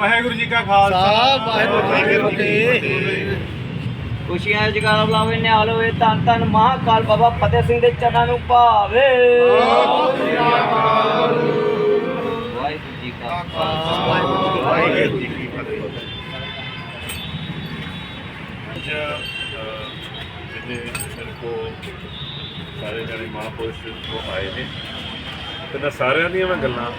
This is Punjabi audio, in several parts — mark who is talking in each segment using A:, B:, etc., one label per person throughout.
A: ਵਾਹਿਗੁਰੂ ਜੀ ਕਾ ਖਾਲਸਾ।
B: ਵਾਹਿਗੁਰੂ ਜੀ ਕੀ ਫਤਿਹ।
C: ਖੁਸ਼ੀਆਂ ਜਗਾਰਾ ਬੁਲਾਵੇ ਨਿਹਾਲ ਹੋਏ ਧੰਨ ਧੰਨ ਮਹਾਕਾਲ ਬਾਬਾ ਫਤਿਹ ਸਿੰਘ ਦੇ ਚਰਨਾਂ ਨੂੰ ਭਾਵੇ। ਵਾਹਿਗੁਰੂ ਜੀ ਕਾ ਖਾਲਸਾ।
A: ਵਾਹਿਗੁਰੂ ਜੀ ਕੀ ਫਤਿਹ। ਅੱਜ ਜਿਹਨੇ ਮੇਰੇ ਕੋ ਸਾਰੇ ਜਣੇ ਮਹਾਪੁਰਸ਼ ਕੋ ਆਏ ਨੇ। ਤੇ ਮੈਂ ਸਾਰਿਆਂ ਦੀਆਂ ਮੈਂ ਗੱਲਾਂ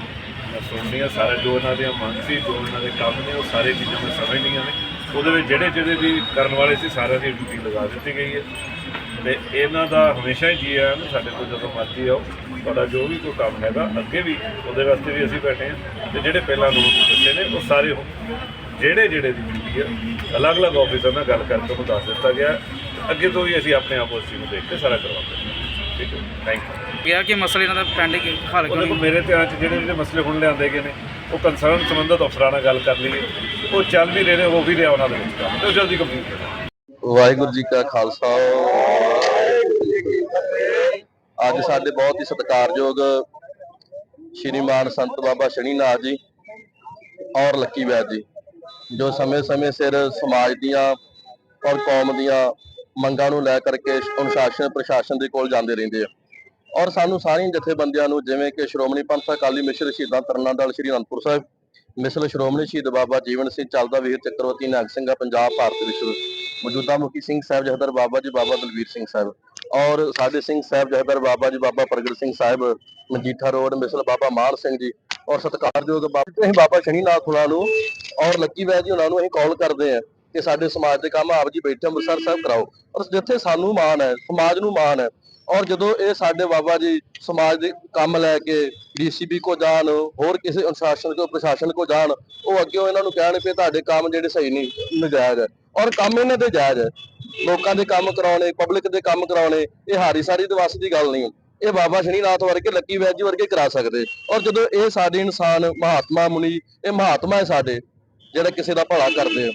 A: ਮੈਂ ਸੁਣਦੀ ਸੁਣਨੀਆਂ ਸਾਰਾ ਜੋ ਇਹਨਾਂ ਦੀਆਂ ਮੰਗ ਸੀ, ਜੋ ਇਹਨਾਂ ਦੇ ਕੰਮ ਨੇ, ਉਹ ਸਾਰੇ ਚੀਜ਼ਾਂ ਮੈਂ ਸਮਝਣੀਆਂ ਨੇ। ਉਹਦੇ ਵਿੱਚ ਜਿਹੜੇ ਜਿਹੜੇ ਵੀ ਕਰਨ ਵਾਲੇ ਸੀ, ਸਾਰਿਆਂ ਦੀ ਡਿਊਟੀ ਲਗਾ ਦਿੱਤੀ ਗਈ ਹੈ। ਤੇ ਇਹਨਾਂ ਦਾ ਹਮੇਸ਼ਾ ਹੀ ਜੀ ਆਇਆਂ ਨੂੰ, ਸਾਡੇ ਕੋਲ ਜਦੋਂ ਮਰਜ਼ੀ ਆਓ, ਤੁਹਾਡਾ ਜੋ ਵੀ ਕੋਈ ਕੰਮ ਹੈਗਾ, ਅੱਗੇ ਵੀ ਉਹਦੇ ਵਾਸਤੇ ਵੀ ਅਸੀਂ ਬੈਠੇ ਹਾਂ। ਤੇ ਜਿਹੜੇ ਪਹਿਲਾਂ ਲੋਕ ਦੱਸੇ ਨੇ, ਉਹ ਸਾਰੇ ਉਹ ਜਿਹੜੇ ਜਿਹੜੇ ਦੀ ਡਿਊਟੀ ਹੈ, ਅਲੱਗ-ਅਲੱਗ ਆਫਿਸਰ ਨਾਲ ਗੱਲ ਕਰਕੇ ਉਹਨੂੰ ਦੱਸ ਦਿੱਤਾ ਗਿਆ। ਹੈ। ਅੱਗੇ ਤੋਂ ਵੀ ਅਸੀਂ ਆਪਣੇ ਆਪ ਉਸ ਚੀਜ਼ ਨੂੰ ਦੇਖ ਕੇ ਸਾਰਾ ਕਰਵਾਉਂਦੇ ਹਾਂ। ਠੀਕ ਹੈ ਥੈਂਕ ਯੂ
D: ਕਿਹਾ ਕਿ ਮਸਲੇ ਇਹਨਾਂ ਦਾ ਪੈਂਡਿੰਗ ਹੱਲ ਕਰੋ
A: ਕੋਲ ਮੇਰੇ ਧਿਆਨ 'ਚ ਜਿਹੜੇ ਜਿਹੜੇ ਮਸਲੇ ਹੁਣ ਲਿਆਂਦੇ ਗਏ ਨੇ ਉਹ ਕੰਸਰਨ ਸੰਬੰਧਤ ਅਫਸਰਾਂ ਨਾਲ ਗੱਲ ਕਰ ਲਈਏ। ਉਹ ਚੱਲ ਵੀ ਰਹੇ ਨੇ ਉਹ ਵੀ ਰਿਹਾ ਉਹਨਾਂ ਦੇ ਵਿੱਚ ਕੰਮ। ਤੇ ਉਹ ਜਲਦੀ ਕੰਪਲੀਟ
E: ਵਾਹਿਗੁਰੂ ਜੀ ਕਾ ਖਾਲਸਾ। ਅੱਜ ਸਾਡੇ ਬਹੁਤ ਹੀ ਸਤਿਕਾਰਯੋਗ ਸ਼੍ਰੀਮਾਨ ਸੰਤ ਬਾਬਾ ਸ਼ਨੀਨਾਥ ਜੀ ਔਰ ਲੱਕੀ ਵੈਦ ਜੀ ਜੋ ਸਮੇਂ-ਸਮੇਂ ਸਿਰ ਸਮਾਜ ਦੀਆਂ ਔਰ ਕੌਮ ਦੀਆਂ ਮੰਗਾਂ ਨੂੰ ਲੈ ਕਰਕੇ ਅਨੁਸ਼ਾਸਨ ਪ੍ਰਸ਼ਾਸਨ ਦੇ ਕੋਲ ਜਾਂਦੇ ਰਹਿੰਦੇ ਆ। ਔਰ ਸਾਨੂੰ ਸਾਰੀਆਂ ਜਥੇਬੰਦੀਆਂ ਨੂੰ ਜਿਵੇਂ ਕਿ ਸ਼੍ਰੋਮਣੀ ਪੰਥ ਅਕਾਲੀ ਮਿਸ਼ਰ ਸ਼ਹੀਦਾਂ ਤਰਨਾ ਦਲ ਸ਼੍ਰੀ ਅਨੰਦਪੁਰ ਸਾਹਿਬ, ਮਿਸਲ ਸ਼੍ਰੋਮਣੀ ਸ਼ਹੀਦ ਬਾਬਾ ਜੀਵਨ ਸਿੰਘ ਚੱਲਦਾ ਵੀਰ ਚੱਕਰਵਰਤੀ ਨਾਗ ਸਿੰਘਾ ਪੰਜਾਬ ਭਾਰਤ ਵਿਸ਼ਵ ਮੌਜੂਦਾ ਮੁਖੀ ਸਿੰਘ ਸਾਹਿਬ ਜਹਦਰ ਬਾਬਾ ਜੀ ਬਾਬਾ ਦਲਵੀਰ ਸਿੰਘ ਸਾਹਿਬ ਔਰ ਸਾਡੇ ਸਿੰਘ ਸਾਹਿਬ ਜਹਦਰ ਬਾਬਾ ਜੀ ਬਾਬਾ ਪ੍ਰਗਟ ਸਿੰਘ ਸਾਹਿਬ, ਮਜੀਠਾ ਰੋਡ, ਮਿਸਲ ਬਾਬਾ ਮਾਨ ਸਿੰਘ ਜੀ ਔਰ ਸਤਿਕਾਰਯੋਗ ਬਾਬਾ ਅਸੀਂ ਬਾਬਾ ਸ਼ਨੀਨਾਥ ਹੁਣਾਂ ਨੂੰ ਔਰ ਲੱਕੀ ਵੈਦ ਜੀ ਉਹਨਾਂ ਨੂੰ ਅਸੀਂ ਕਾਲ ਕਰਦੇ ਆ ਕਿ ਸਾਡੇ ਸਮਾਜ ਦੇ ਕੰਮ ਆਪ ਜੀ ਬੈਠੇ ਅੰਮ੍ਰਿਤਸਰ ਸਾਹਿਬ ਕਰਾਓ। ਔਰ ਜਿੱਥੇ ਸਾਨੂੰ ਮਾਣ ਹੈ, ਸਮਾਜ ਨੂੰ ਮਾਣ ਹੈ, ਔਰ ਜਦੋਂ ਇਹ ਸਾਡੇ ਬਾਬਾ ਜੀ ਸਮਾਜ ਦੇ ਕੰਮ ਲੈ ਕੇ ਡੀਸੀਪੀ ਕੋ ਜਾਣ, ਹੋਰ ਕਿਸੇ ਅਨੁਸ਼ਾਸਨ ਕੋ, ਪ੍ਰਸ਼ਾਸਨ ਕੋ ਜਾਣ, ਉਹ ਅੱਗੇ ਇਹਨਾਂ ਨੂੰ ਕਹਿਣ ਕਿ ਤੁਹਾਡੇ ਕੰਮ ਜਿਹੜੇ ਸਹੀ ਨਹੀਂ, ਨਜਾਇਜ਼ ਹੈ। ਔਰ ਕੰਮ ਇਹਨਾਂ ਦੇ ਜਾਇਜ਼ ਹੈ। ਲੋਕਾਂ ਦੇ ਕੰਮ ਕਰਾਉਣੇ, ਪਬਲਿਕ ਦੇ ਕੰਮ ਕਰਾਉਣੇ, ਇਹ ਹਾਰੀ ਸਾਰੀ ਦੇ ਵੱਸ ਦੀ ਗੱਲ ਨਹੀਂ। ਇਹ ਬਾਬਾ ਸ਼ਨੀਨਾਥ ਵਰਗੇ, ਲੱਕੀ ਵੈਜੀ ਵਰਗੇ ਕਰਾ ਸਕਦੇ। ਔਰ ਜਦੋਂ ਇਹ ਸਾਡੇ ਇਨਸਾਨ ਮਹਾਤਮਾ ਮੁਨੀ, ਇਹ ਮਹਾਤਮਾ ਹੈ ਸਾਡੇ, ਜਿਹੜੇ ਕਿਸੇ ਦਾ ਭਲਾ ਕਰਦੇ ਆ।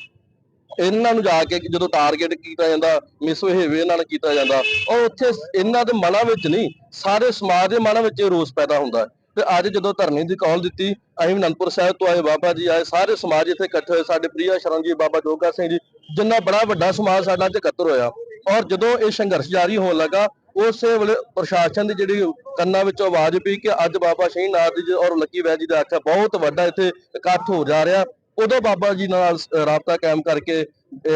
E: ਇਹਨਾਂ ਨੂੰ ਜਾ ਕੇ ਜਦੋਂ ਟਾਰਗੇਟ ਕੀਤਾ ਜਾਂਦਾ ਮਿਸਬਿਹੇਵ ਇਹਨਾਂ ਨਾਲ ਕੀਤਾ ਜਾਂਦਾ, ਉਹ ਉੱਥੇ ਇਹਨਾਂ ਦੇ ਮਨਾਂ ਵਿੱਚ ਨਹੀਂ, ਸਾਰੇ ਸਮਾਜ ਦੇ ਮਨਾਂ ਵਿੱਚ ਇਹ ਰੋਸ ਪੈਦਾ ਹੁੰਦਾ ਤੇ ਅੱਜ ਜਦੋਂ ਧਰਨੇ ਦੀ ਕਾਲ ਦਿੱਤੀ, ਅਸੀਂ ਅਨੰਦਪੁਰ ਸਾਹਿਬ ਤੋਂ ਆਏ, ਬਾਬਾ ਜੀ ਆਏ, ਸਾਰੇ ਸਮਾਜ ਇੱਥੇ ਇਕੱਠੇ ਹੋਏ, ਸਾਡੇ ਪ੍ਰਿਆ ਸ਼ਰਨ ਜੀ, ਬਾਬਾ ਜੋਗਾ ਸਿੰਘ ਜੀ, ਜਿੰਨਾ ਬੜਾ ਵੱਡਾ ਸਮਾਜ ਸਾਡਾ ਅੱਜ ਇਕੱਤਰ ਹੋਇਆ। ਔਰ ਜਦੋਂ ਇਹ ਸੰਘਰਸ਼ ਜਾਰੀ ਹੋਣ ਲੱਗਾ, ਉਸੇ ਵੇਲੇ ਪ੍ਰਸ਼ਾਸਨ ਦੀ ਜਿਹੜੀ ਕੰਨਾਂ ਵਿੱਚੋਂ ਆਵਾਜ਼ ਪਈ ਕਿ ਅੱਜ ਬਾਬਾ ਸ਼ਹੀਨਾਥ ਜੀ ਔਰ ਲੱਕੀ ਵੈਦ ਜੀ ਦਾ ਆਖਿਆ ਬਹੁਤ ਵੱਡਾ ਇੱਥੇ ਇਕੱਠ ਹੋ ਜਾ ਰਿਹਾ। ਉਦੋਂ ਬਾਬਾ ਜੀ ਨਾਲ ਰਾਬਤਾ ਕਾਇਮ ਕਰਕੇ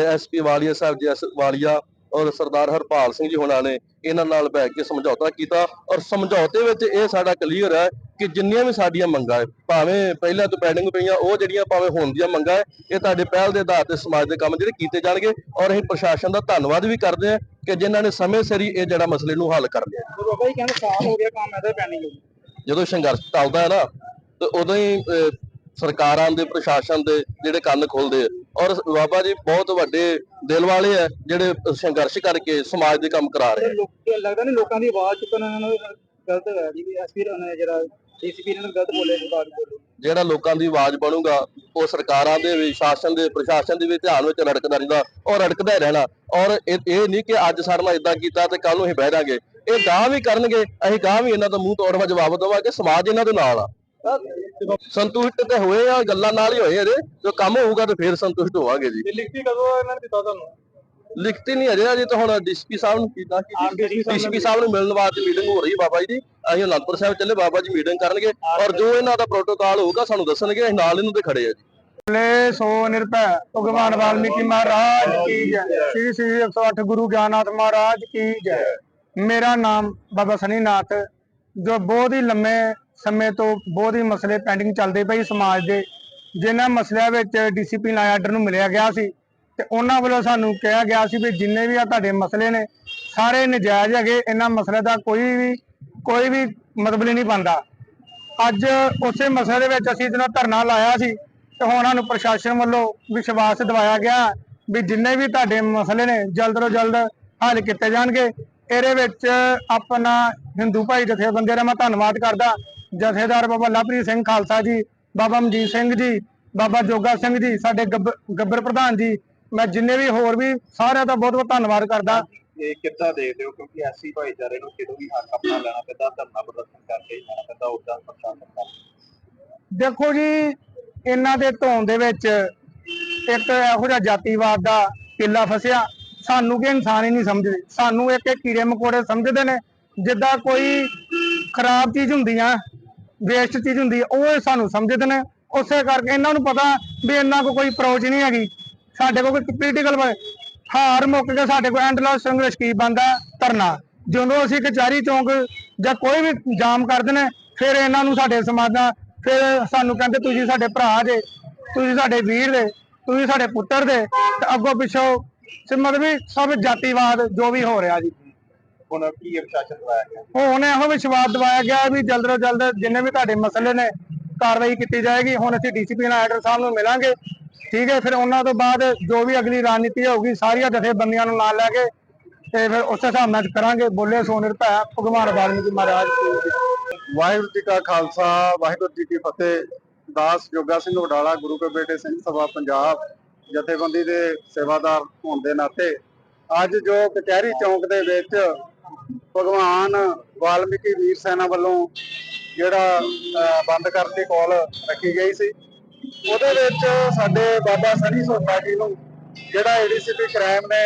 E: ਐਸਪੀ ਵਾਲੀਆ ਸਾਹਿਬ ਜੀ ਐਸ ਵਾਲੀਆ ਔਰ ਸਰਦਾਰ ਹਰਪਾਲ ਸਿੰਘ ਜੀ ਹੁਣਾਂ ਨੇ ਇਹਨਾਂ ਨਾਲ ਬਹਿ ਕੇ ਸਮਝੌਤਾ ਕੀਤਾ ਔਰ ਸਮਝੌਤੇ ਵਿੱਚ ਇਹ ਸਾਡਾ ਕਲੀਅਰ ਹੈ ਕਿ ਜਿੰਨੀਆਂ ਵੀ ਸਾਡੀਆਂ ਮੰਗਾਂ ਹੈ ਭਾਵੇਂ ਪਹਿਲਾਂ ਤੋਂ ਪੈਂਡਿੰਗ ਪਈਆਂ ਉਹ ਜਿਹੜੀਆਂ ਭਾਵੇਂ ਹੁਣ ਦੀਆਂ ਮੰਗਾਂ ਹੈ ਇਹ ਤੁਹਾਡੇ ਪਹਿਲ ਦੇ ਆਧਾਰ ਤੇ ਸਮਾਜ ਦੇ ਕੰਮ ਜਿਹੜੇ ਕੀਤੇ ਜਾਣਗੇ ਔਰ ਅਸੀਂ ਪ੍ਰਸ਼ਾਸਨ ਦਾ ਧੰਨਵਾਦ ਵੀ ਕਰਦੇ ਹਾਂ ਕਿ ਜਿਨ੍ਹਾਂ ਨੇ ਸਮੇਂ ਸਿਰ ਇਹ ਜਿਹੜਾ ਮਸਲੇ ਨੂੰ ਹੱਲ ਕਰ ਲਿਆ।
D: ਬਾਬਾ ਜੀ ਕਹਿੰਦੇ ਸਾਲ ਹੋ ਗਿਆ ਕੰਮ ਇਹਦਾ ਪੈਂਡਿੰਗ
E: ਜਦੋਂ ਸੰਘਰਸ਼ ਚੱਲਦਾ ਹੈ ਨਾ ਤੇ ਉਦੋਂ ਹੀ ਸਰਕਾਰਾਂ ਦੇ ਪ੍ਰਸ਼ਾਸਨ ਦੇ ਜਿਹੜੇ ਕੰਨ ਖੋਲਦੇ ਆ। ਔਰ ਬਾਬਾ ਜੀ ਬਹੁਤ ਵੱਡੇ ਦਿਲ ਵਾਲੇ ਆ ਜਿਹੜੇ ਸੰਘਰਸ਼ ਕਰਕੇ ਸਮਾਜ ਦੇ ਕੰਮ ਕਰਾ ਰਹੇ ਆ।
D: ਲੱਗਦਾ ਨਹੀਂ ਲੋਕਾਂ ਦੀ ਆਵਾਜ਼ ਚੁੱਕਣ ਇਹਨਾਂ ਨੂੰ ਗਲਤ ਹੈ ਜੀ ਐਸਪੀ ਨੇ ਜਿਹੜਾ ਡੀਸੀਪੀ ਨੇ ਗਲਤ ਬੋਲੇ ਬਾਤ ਬੋਲੇ।
E: ਜਿਹੜਾ ਲੋਕਾਂ ਦੀ ਆਵਾਜ਼ ਬਣੂਗਾ ਉਹ ਸਰਕਾਰਾਂ ਦੇ ਵੀ ਸ਼ਾਸਨ ਦੇ ਪ੍ਰਸ਼ਾਸਨ ਦੇ ਵੀ ਧਿਆਨ ਵਿੱਚ ਰੜਕਦਾ ਰਹਿੰਦਾ ਔਰ ਰੜਕਦਾ ਰਹਿਣਾ। ਔਰ ਇਹ ਇਹ ਨਹੀਂ ਕਿ ਅੱਜ ਸਾਡੇ ਨਾਲ ਇਦਾਂ ਕੀਤਾ ਤੇ ਕੱਲ ਨੂੰ ਅਸੀਂ ਬਹਿ ਜਾਾਂਗੇ। ਇਹ ਗਾਂ ਵੀ ਕਰਨਗੇ ਅਸੀਂ ਗਾਂ ਵੀ ਇਹਨਾਂ ਦਾ ਮੂੰਹ ਤੋੜਵਾ ਜਵਾਬ ਦੇਵਾਂਗੇ ਸਮਾਜ ਇਹਨਾਂ ਦੇ ਨਾਲ ਆ। ਸੰਤੁਸ਼ਟ ਤੇ ਹੋਏ ਆ ਗੱਲਾਂ ਨਾਲ ਹੀ ਹੋਏ ਆ ਇਹਦੇ ਜੋ ਕੰਮ ਹੋਊਗਾ ਤੇ ਫੇਰ ਸੰਤੁਸ਼ਟ ਹੋਵਾਂਗੇ ਜੀ।
D: ਲਿਖਤੀ ਕਦੋਂ ਇਹਨਾਂ ਨੇ ਦਿੱਤਾ ਤੁਹਾਨੂੰ?
E: ਲਿਖਤੀ ਨਹੀਂ ਅਜੇ ਅਜੇ ਤਾਂ ਹੁਣ ਡੀਸੀਪੀ ਸਾਹਿਬ ਨੂੰ ਕੀਤਾ ਡੀਸੀਪੀ ਸਾਹਿਬ ਨੂੰ ਮਿਲਣ ਵਾਸਤੇ ਮੀਟਿੰਗ ਹੋ ਰਹੀ ਹੈ ਬਾਬਾ ਜੀ ਦੀ। ਅਸੀਂ ਅਨੰਦਪੁਰ ਸਾਹਿਬ ਚੱਲੇ ਬਾਬਾ ਜੀ ਮੀਟਿੰਗ ਕਰਨਗੇ। ਔਰ ਜੋ ਇਹਨਾਂ ਦਾ ਪ੍ਰੋਟੋਕਾਲ ਹੋਊਗਾ ਸਾਨੂੰ ਦੱਸਣਗੇ। ਅਸੀਂ ਨਾਲ ਇਹਨਾਂ ਦੇ ਖੜੇ ਆ ਜੀ।
D: ਬੋਲੇ ਸੋ ਨਿਰਭੈ ਭਗਵਾਨ ਵਾਲਮੀਕੀ ਮਹਾਰਾਜ ਕੀ ਜੈ। ਸ੍ਰੀ ਸ੍ਰੀ 108 ਗੁਰੂ ਗਿਆਨਨਾਥ ਮਹਾਰਾਜ ਕੀ ਜੈ। ਮੇਰਾ ਨਾਮ ਬਾਬਾ ਸਨੀਨਾਥ। ਜੋ ਬਹੁਤ ਹੀ ਲੰਮੇ ਸਮੇਂ ਤੋਂ ਬਹੁਤ ਹੀ ਮਸਲੇ ਪੈਂਡਿੰਗ ਚੱਲਦੇ ਪਈ ਸਮਾਜ ਦੇ। ਜਿਨ੍ਹਾਂ ਮਸਲਿਆਂ ਵਿੱਚ ਡੀਸੀਪੀ ਨਾਲ ਆਰਡਰ ਨੂੰ ਮਿਲਿਆ ਗਿਆ ਸੀ ਤੇ ਉਹਨਾਂ ਵੱਲੋਂ ਸਾਨੂੰ ਕਿਹਾ ਗਿਆ ਸੀ ਵੀ ਜਿੰਨੇ ਵੀ ਆ ਤੁਹਾਡੇ ਮਸਲੇ ਨੇ, ਸਾਰੇ ਨਜਾਇਜ਼ ਹੈਗੇ, ਇਹਨਾਂ ਮਸਲੇ ਦਾ ਕੋਈ ਵੀ ਕੋਈ ਵੀ ਮਤਲਬ ਨਹੀਂ ਬਣਦਾ। ਅੱਜ ਉਸੇ ਮਸਲੇ ਦੇ ਵਿੱਚ ਅਸੀਂ ਜਦੋਂ ਧਰਨਾ ਲਾਇਆ ਸੀ ਤੇ ਹੁਣ ਸਾਨੂੰ ਪ੍ਰਸ਼ਾਸਨ ਵੱਲੋਂ ਵਿਸ਼ਵਾਸ ਦਿਵਾਇਆ ਗਿਆ ਵੀ ਜਿੰਨੇ ਵੀ ਤੁਹਾਡੇ ਮਸਲੇ ਨੇ, ਜਲਦ ਤੋਂ ਜਲਦ ਹੱਲ ਕੀਤੇ ਜਾਣਗੇ। ਇਹਦੇ ਵਿੱਚ ਆਪਣਾ ਹਿੰਦੂ ਭਾਈ ਜਥੇਬੰਦੀਆਂ ਦਾ ਮੈਂ ਧੰਨਵਾਦ ਕਰਦਾ। ਜਥੇਦਾਰ ਬਾਬਾ ਲਵਪ੍ਰੀਤ ਸਿੰਘ ਖਾਲਸਾ ਜੀ ਬਾਬਾ ਮਨਜੀਤ ਸਿੰਘ ਜੀ ਬਾਬਾ ਜੋਗਾ ਸਿੰਘ ਜੀ ਸਾਡੇ ਗੱਬ- ਗੱਬਰ ਪ੍ਰਧਾਨ ਜੀ ਮੈਂ ਜਿੰਨੇ ਵੀ ਹੋਰ ਵੀ ਸਾਰਿਆਂ ਦਾ ਬਹੁਤ ਬਹੁਤ ਧੰਨਵਾਦ ਕਰਦਾ।
B: ਇਹ ਕਿੱਦਾਂ ਦੇਖਦੇ ਹੋ? ਕਿਉਂਕਿ ਐਸੀ ਭਾਈਚਾਰੇ ਨੂੰ ਕਿਦੋਂ ਵੀ ਹੱਕ ਆਪਣਾ ਲੈਣਾ ਪੈਂਦਾ ਧਰਨਾ ਪ੍ਰਦਰਸ਼ਨ ਕਰਕੇ ਹੀ ਲੈਣਾ ਪੈਂਦਾ ਉਦਾਂ ਪ੍ਰਸ਼ਾਸਨ ਦਾ
D: ਦੇਖੋ ਜੀ ਇਹਨਾਂ ਦੇ ਧੌਣ ਦੇ ਵਿੱਚ ਇੱਕ ਇਹੋ ਜਿਹਾ ਜਾਤੀਵਾਦ ਦਾ ਕਿੱਲਾ ਫਸਿਆ। ਸਾਨੂੰ ਕਿ ਇਨਸਾਨ ਹੀ ਨਹੀਂ ਸਮਝਦੇ। ਸਾਨੂੰ ਇੱਕ ਇੱਕ ਕੀੜੇ ਮਕੌੜੇ ਸਮਝਦੇ ਨੇ। ਜਿੱਦਾਂ ਕੋਈ ਖਰਾਬ ਚੀਜ਼ ਹੁੰਦੀ ਆ ਵੇਸਟ ਚੀਜ਼ ਹੁੰਦੀ ਹੈ, ਉਹ ਸਾਨੂੰ ਸਮਝਦੇ ਨੇ। ਉਸੇ ਕਰਕੇ ਇਹਨਾਂ ਨੂੰ ਪਤਾ ਵੀ ਇਹਨਾਂ ਕੋ ਕੋਈ ਅਪਰੋਚ ਨਹੀਂ ਹੈਗੀ। ਸਾਡੇ ਕੋਲ ਕੋਈ ਪੋਲੀਟੀਕਲ ਹਾਰ ਮੁੱਕ ਕੇ ਸਾਡੇ ਕੋਲ ਐਂਡਲੈਸ ਸੰਘਰਸ਼ ਕੀ ਬੰਦਾ ਧਰਨਾ। ਜਦੋਂ ਅਸੀਂ ਕਚਹਿਰੀ ਚੌਂਕ ਜਾਂ ਕੋਈ ਵੀ ਜਾਮ ਕਰਦੇ ਨੇ, ਫਿਰ ਇਹਨਾਂ ਨੂੰ ਸਾਡੇ ਸਮਾਜਾਂ ਫਿਰ ਸਾਨੂੰ ਕਹਿੰਦੇ, ਤੁਸੀਂ ਸਾਡੇ ਭਰਾ ਜੇ, ਤੁਸੀਂ ਸਾਡੇ ਵੀਰ ਦੇ ਤੁਸੀਂ ਸਾਡੇ ਪੁੱਤਰ ਦੇ ਤੇ ਅੱਗੋਂ ਪਿੱਛੋਂ ਤੇ ਮਤਲਬ ਵੀ ਸਭ ਜਾਤੀਵਾਦ ਜੋ ਵੀ ਹੋ ਰਿਹਾ ਜੀ।
B: ਹੁਣ ਕੀ ਅਨੁਸ਼ਾਸਨ ਦਵਾਇਆ ਗਿਆ?
D: ਹੁਣ ਇਹੋ ਵਿਸ਼ਵਾਸ ਦਿਵਾਇਆ ਗਿਆ ਵੀ ਜਲਦ ਤੋਂ ਜਲਦ ਜਿੰਨੇ ਵੀ ਤੁਹਾਡੇ ਮਸਲੇ ਨੇ ਕਾਰਵਾਈ ਕੀਤੀ ਜਾਏਗੀ। ਹੁਣ ਅਸੀਂ ਡੀਸੀਪੀ ਨਾਇਡਰ ਸਾਹਿਬ ਨੂੰ ਮਿਲਾਂਗੇ। ਠੀਕ ਹੈ ਫਿਰ ਉਹਨਾਂ ਤੋਂ ਬਾਅਦ ਜੋ ਵੀ ਅਗਲੀ ਰਣਨੀਤੀ ਹੋਊਗੀ ਸਾਰੀਆਂ ਜਥੇਬੰਦੀਆਂ ਨੂੰ ਨਾਲ ਲੈ ਕੇ ਤੇ ਫਿਰ ਉਸ ਹਿਸਾਬ ਨਾਲ ਕਰਾਂਗੇ। ਬੋਲੇ ਸੋ ਨਿਰਭੈ ਭਗਵਾਨ ਵਾਲਮੀਕੀ ਮਹਾਰਾਜ।
F: ਵਾਹਿਗੁਰੂ ਜੀ ਕਾ ਖਾਲਸਾ ਵਾਹਿਗੁਰੂ ਜੀ ਕੀ ਫਤਿਹ। ਦਾਸ ਜੋਗਾ ਸਿੰਘ ਵਡਾਲਾ ਗੁਰੂ ਕੇ ਬੇਟੇ ਸਿੰਘ ਸਭਾ ਪੰਜਾਬ ਜਥੇਬੰਦੀ ਦੇ ਸੇਵਾਦਾਰ ਹੋਣ ਦੇ ਨਾਤੇ। ਅੱਜ ਜੋ ਕਚਹਿਰੀ ਚੌਂਕ ਦੇ ਵਿੱਚ ਭਗਵਾਨ ਵਾਲਮੀਕੀ ਵੀਰ ਸੈਨਾ ਵੱਲੋਂ ਜਿਹੜਾ ਬੰਦ ਕਰਨ ਦੀ ਕਾਲ ਰੱਖੀ ਗਈ ਸੀ। ਉਹਦੇ ਵਿੱਚ ਸਾਡੇ ਬਾਬਾ ਸਨੀ ਸੋਤਾ ਜੀ ਨੂੰ ਜਿਹੜਾ ਏਡੀਸੀਪੀ ਕ੍ਰਾਈਮ ਨੇ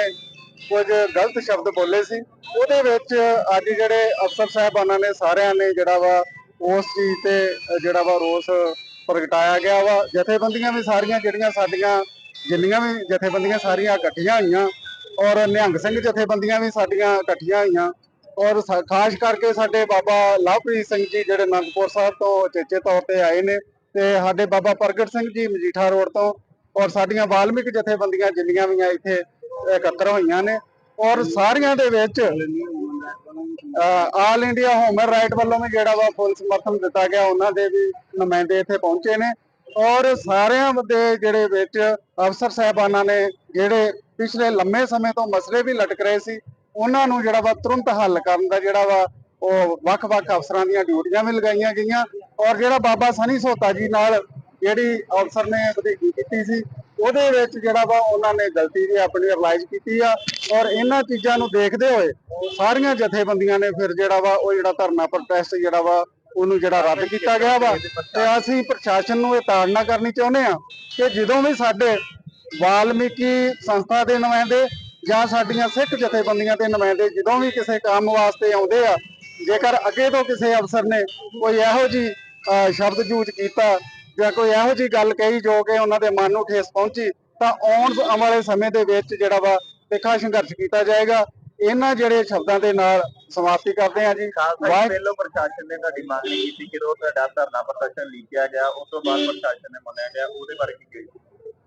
F: ਕੁਝ ਗਲਤ ਸ਼ਬਦ ਬੋਲੇ ਸੀ, ਉਹਦੇ ਵਿੱਚ ਅੱਜ ਜਿਹੜੇ ਅਫਸਰ ਸਾਹਿਬਾਨਾਂ ਨੇ ਸਾਰਿਆਂ ਨੇ ਜਿਹੜਾ ਵਾ ਉਸ ਚੀਜ਼ ਤੇ ਜਿਹੜਾ ਵਾ ਰੋਸ ਪ੍ਰਗਟਾਇਆ ਗਿਆ ਵਾ। ਜਥੇਬੰਦੀਆਂ ਵੀ ਸਾਰੀਆਂ ਜਿਹੜੀਆਂ ਸਾਡੀਆਂ, ਜਿੰਨੀਆਂ ਵੀ ਜਥੇਬੰਦੀਆਂ ਸਾਰੀਆਂ ਇਕੱਠੀਆਂ ਹੋਈਆਂ ਔਰ ਨਿਹੰਗ ਸਿੰਘ ਜਥੇਬੰਦੀਆਂ ਵੀ ਸਾਡੀਆਂ ਇਕੱਠੀਆਂ ਹੋਈਆਂ ਔਰ ਖਾਸ ਕਰਕੇ ਸਾਡੇ ਬਾਬਾ ਲਵਪ੍ਰੀਤ ਸਿੰਘ ਜੀ ਜਿਹੜੇ ਅਨੰਦਪੁਰ ਸਾਹਿਬ ਤੋਂ ਚੇਚੇ ਤੌਰ ਤੇ ਆਏ ਨੇ ਤੇ ਸਾਡੇ ਬਾਬਾ ਪ੍ਰਗਟ ਸਿੰਘ ਜੀ ਮਜੀਠਾ ਰੋਡ ਤੋਂ ਔਰ ਸਾਡੀਆਂ ਵਾਲਮੀਕ ਜਥੇਬੰਦੀਆਂ ਜਿੰਨੀਆਂ ਵੀ ਆ ਇੱਥੇ ਇਕੱਤਰ ਹੋਈਆਂ ਨੇ ਔਰ ਸਾਰੀਆਂ ਦੇ ਵਿੱਚ ਆਲ ਇੰਡੀਆ ਹਿਊਮਨ ਰਾਈਟ ਵੱਲੋਂ ਵੀ ਜਿਹੜਾ ਵਾ ਫੁੱਲ ਸਮਰਥਨ ਦਿੱਤਾ ਗਿਆ, ਉਹਨਾਂ ਦੇ ਵੀ ਨੁਮਾਇੰਦੇ ਇੱਥੇ ਪਹੁੰਚੇ ਨੇ ਔਰ ਸਾਰਿਆਂ ਦੇ ਜਿਹੜੇ ਵਿੱਚ ਅਫਸਰ ਸਾਹਿਬਾਨਾਂ ਨੇ ਜਿਹੜੇ ਪਿਛਲੇ ਲੰਮੇ ਸਮੇਂ ਤੋਂ ਮਸਲੇ ਵੀ ਲਟਕ ਰਹੇ ਸੀ ਉਹਨਾਂ ਨੂੰ ਜਿਹੜਾ ਵਾ ਤੁਰੰਤ ਹੱਲ ਕਰਨ ਦਾ ਜਿਹੜਾ ਵਾ ਉਹ ਵੱਖ-ਵੱਖ ਅਫਸਰਾਂ ਦੀਆਂ ਡਿਊਟੀਆਂ ਵੀ ਲਗਾਈਆਂ ਗਈਆਂ ਔਰ ਜਿਹੜਾ ਬਾਬਾ ਸਨੀ ਸੋਤਾ ਜੀ ਨਾਲ ਜਿਹੜੀ ਅਫਸਰ ਨੇ ਵਧੀਕੀ ਕੀਤੀ ਸੀ, ਉਹਦੇ ਵਿੱਚ ਜਿਹੜਾ ਵਾ ਉਹਨਾਂ ਨੇ ਗਲਤੀ ਵੀ ਆਪਣੀ ਰਿਅਲਾਈਜ਼ ਕੀਤੀ ਆ ਔਰ ਇਹਨਾਂ ਚੀਜ਼ਾਂ ਨੂੰ ਦੇਖਦੇ ਹੋਏ ਸਾਰੀਆਂ ਜਥੇਬੰਦੀਆਂ ਨੇ ਫਿਰ ਜਿਹੜਾ ਵਾ ਉਹ ਜਿਹੜਾ ਧਰਨਾ ਪ੍ਰੋਟੈਸਟ ਜਿਹੜਾ ਵਾ ਉਹਨੂੰ ਜਿਹੜਾ ਰੱਦ ਕੀਤਾ ਗਿਆ ਵਾ ਤੇ ਅਸੀਂ ਪ੍ਰਸ਼ਾਸਨ ਨੂੰ ਇਹ ਤਾੜਨਾ ਕਰਨੀ ਚਾਹੁੰਦੇ ਆ ਕਿ ਜਦੋਂ ਵੀ ਸਾਡੇ ਵਾਲਮੀਕੀ ਸੰਸਥਾ ਦੇ ਨੁਮਾਇੰਦੇ ਜਾਂ ਸਾਡੀਆਂ ਸਿੱਖ ਜਥੇਬੰਦੀਆਂ ਦੇ ਨੁਮਾਇੰਦੇ ਜਦੋਂ ਵੀ ਕਿਸੇ ਕੰਮ ਵਾਸਤੇ ਆਉਂਦੇ ਆ ਜੇਕਰ ਅੱਗੇ ਤੋਂ ਕਿਸੇ ਅਫਸਰ ਨੇ ਕੋਈ ਇਹੋ ਜੀ ਸ਼ਬਦ ਯੂਜ਼ ਕੀਤਾ ਜਾਂ ਕੋਈ ਇਹੋ ਜੀ ਗੱਲ ਕਹੀ ਜੋ ਕਿ ਉਹਨਾਂ ਦੇ ਮਨ ਨੂੰ ਠੇਸ ਪਹੁੰਚੀ ਤਾਂ ਆਉਣ ਵਾਲੇ ਸਮੇਂ ਦੇ ਵਿੱਚ ਜਿਹੜਾ ਵਾ ਤਿੱਖਾ ਸੰਘਰਸ਼ ਕੀਤਾ ਜਾਏਗਾ। ਇਹਨਾਂ ਜਿਹੜੇ ਸ਼ਬਦਾਂ ਦੇ ਨਾਲ ਸਮਾਪਤੀ ਕਰਦੇ ਆ ਜੀ।
B: ਪਹਿਲੋਂ ਪ੍ਰਸ਼ਾਸਨ ਨੇ ਤੁਹਾਡੀ ਮੰਗ ਨਹੀਂ ਕੀਤੀ ਜਦੋਂ ਤੁਹਾਡਾ ਧਰਨਾ ਪ੍ਰਦਰਸ਼ਨ ਲੀਕਿਆ ਗਿਆ ਉਸ ਤੋਂ ਬਾਅਦ ਪ੍ਰਸ਼ਾਸਨ ਨੇ ਮੰਨਿਆ ਗਿਆ ਉਹਦੇ ਬਾਰੇ ਕੀ ਕਹੀ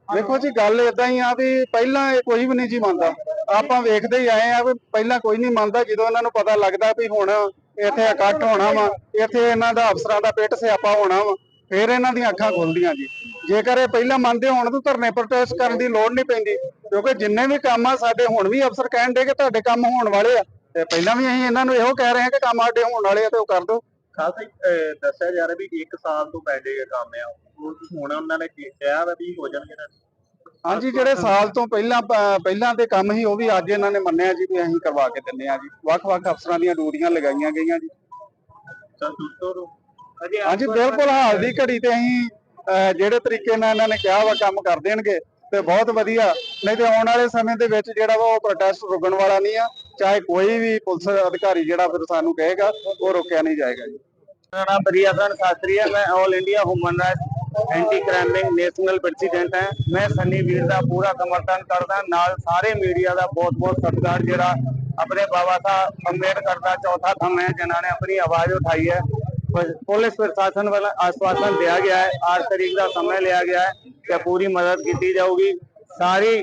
F: ਦੇਖੋ ਜੀ, ਗੱਲ ਇਦਾਂ ਹੀ ਆ ਵੀ ਪਹਿਲਾਂ ਇਹ ਕੋਈ ਵੀ ਨਹੀਂ ਜੀ ਮੰਨਦਾ। ਆਪਾਂ ਵੇਖਦੇ ਹੀ ਆਏ ਆ ਵੀ ਪਹਿਲਾਂ ਕੋਈ ਨਹੀਂ ਮੰਨਦਾ, ਜਦੋਂ ਇਹਨਾਂ ਨੂੰ ਪਤਾ ਲੱਗਦਾ ਵੀ ਹੁਣ ਇੱਥੇ ਇਕੱਠ ਹੋਣਾ ਵਾ, ਇੱਥੇ ਇਹਨਾਂ ਦਾ ਅਫਸਰਾਂ ਦਾ ਪਿੱਟ ਸਿਆਪਾ ਹੋਣਾ ਵਾ, ਫਿਰ ਇਹਨਾਂ ਦੀਆਂ ਅੱਖਾਂ ਖੁੱਲਦੀਆਂ ਜੀ। ਜੇਕਰ ਇਹ ਪਹਿਲਾਂ ਮੰਨਦੇ ਹੋਣ ਤਾਂ ਧਰਨੇ ਪ੍ਰੋਟੈਸਟ ਕਰਨ ਦੀ ਲੋੜ ਨਹੀਂ ਪੈਂਦੀ, ਕਿਉਂਕਿ ਜਿੰਨੇ ਵੀ ਕੰਮ ਆ, ਸਾਡੇ ਹੁਣ ਵੀ ਅਫਸਰ ਕਹਿਣ ਦੇ ਕਿ ਤੁਹਾਡੇ ਕੰਮ ਹੋਣ ਵਾਲੇ ਆ। ਤੇ ਪਹਿਲਾਂ ਵੀ ਅਸੀਂ ਇਹਨਾਂ ਨੂੰ ਇਹੋ ਕਹਿ ਰਹੇ ਹਾਂ ਕਿ ਕੰਮ ਸਾਡੇ ਹੋਣ ਵਾਲੇ ਆ ਤੇ ਉਹ ਕਰ ਦਿਓ।
B: ਖਾਸ ਦੱਸਿਆ ਜਾ ਰਿਹਾ ਵੀ 1 ਸਾਲ ਤੋਂ ਪੈਂਡਿੰਗ ਕੰਮ ਆ।
F: ਹਾਂਜੀ ਜਿਹੜੇ ਸਾਲ ਤੋਂ ਪਹਿਲਾਂ ਪਹਿਲਾਂ ਦੇ ਕੰਮ ਹੀ ਉਹ ਵੀ ਅੱਜ ਇਹਨਾਂ ਨੇ ਮੰਨਿਆ ਜੀ ਵੀ ਅਸੀਂ ਕਰਵਾ ਕੇ ਦਿੰਨੇ ਆ ਜੀ। ਵੱਖ-ਵੱਖ ਅਫਸਰਾਂ ਦੀਆਂ ਡਿਊਟੀਆਂ ਲਗਾਈਆਂ ਗਈਆਂ ਜੀ। ਹਾਂਜੀ ਬਿਲਕੁਲ ਹਾਲ ਦੀ ਘੜੀ ਤੇ ਅਸੀਂ ਜਿਹੜੇ ਤਰੀਕੇ ਨਾਲ ਇਹਨਾਂ ਨੇ ਕਿਹਾ ਵਾ ਕੰਮ ਕਰ ਦੇਣਗੇ ਤੇ ਬਹੁਤ ਵਧੀਆ। ਨਹੀਂ ਤੇ ਆਉਣ ਵਾਲੇ ਸਮੇਂ ਦੇ ਵਿੱਚ ਜਿਹੜਾ ਵਾ ਉਹ ਪ੍ਰੋਟੈਸਟ ਰੁਕਣ ਵਾਲਾ ਨਹੀਂ ਆ। ਚਾਹੇ ਕੋਈ ਵੀ ਪੁਲਿਸ ਅਧਿਕਾਰੀ ਜਿਹੜਾ ਫਿਰ ਸਾਨੂੰ ਕਹੇਗਾ ਉਹ ਰੋਕਿਆ ਨਹੀਂ ਜਾਏਗਾ ਜੀ।
C: ਮੇਰਾ ਨਾਮ ਬਰੀਆ ਖਾਨ ਸ਼ਾਸਤਰੀ ਮੈਂ all India human rights anti crime wing national president ਹਾਂ। ਮੈਂ ਸੰਨੀ ਵੀਰ ਦਾ ਪੂਰਾ ਸਮਰਥਨ ਕਰਦਾ ਨਾਲ ਸਾਰੇ ਮੀਡੀਆ ਦਾ ਬਹੁਤ-ਬਹੁਤ ਸਤਿਕਾਰ ਜਿਹੜਾ ਆਪਣੇ ਬਾਬਾ ਸਾਹਿਬ ਅੰਬੇਡਕਰ ਦਾ ਚੌਥਾ ਥੰਮ ਹੈ, ਜਿਨ੍ਹਾਂ ਨੇ ਆਪਣੀ ਆਵਾਜ਼ ਉਠਾਈ ਹੈ। ਪੁਲਿਸ ਪ੍ਰਸ਼ਾਸਨ ਵੱਲੋਂ ਆਸ਼ਵਾਸਨ ਦਿਆ ਗਿਆ ਹੈ। 8 ਤਰੀਕ ਦਾ ਸਮਾਂ ਲਿਆ ਗਿਆ ਹੈ ਕਿ ਪੂਰੀ ਮਦਦ ਕੀਤੀ ਜਾਊਗੀ। ਸਾਰੀ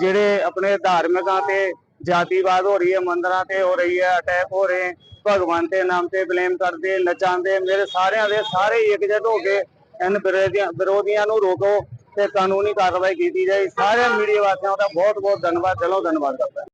C: ਜਿਹੜੇ ਆਪਣੇ ਧਾਰਮਿਕਾਂ ਤੇ ਜਾਤੀਵਾਦ ਹੋ ਰਹੀ ਹੈ, ਮੰਦਰਾਂ ਤੇ ਹੋ ਰਹੀ ਹੈ ਅਟੈਕ ਹੋ ਰਹੇ ਭਗਵਾਨ ਦੇ ਨਾਮ ਤੇ ਬਲੇਮ ਕਰਦੇ ਨਚਾਉਂਦੇ ਮੇਰੇ ਸਾਰਿਆਂ ਦੇ ਸਾਰੇ ਇੱਕਜੁੱਟ ਹੋ ਕੇ ਇਹਨਾਂ ਵਿਰੋਧੀਆਂ ਵਿਰੋਧੀਆਂ ਨੂੰ ਰੋਕੋ ਤੇ ਕਾਨੂੰਨੀ ਕਾਰਵਾਈ ਕੀਤੀ ਜਾਏ। ਸਾਰੇ ਮੀਡੀਆ ਵਾਸੀਆਂ ਦਾ ਬਹੁਤ ਬਹੁਤ ਧੰਨਵਾਦ। ਦਿਲੋਂ ਧੰਨਵਾਦ। ਕਰਦਾ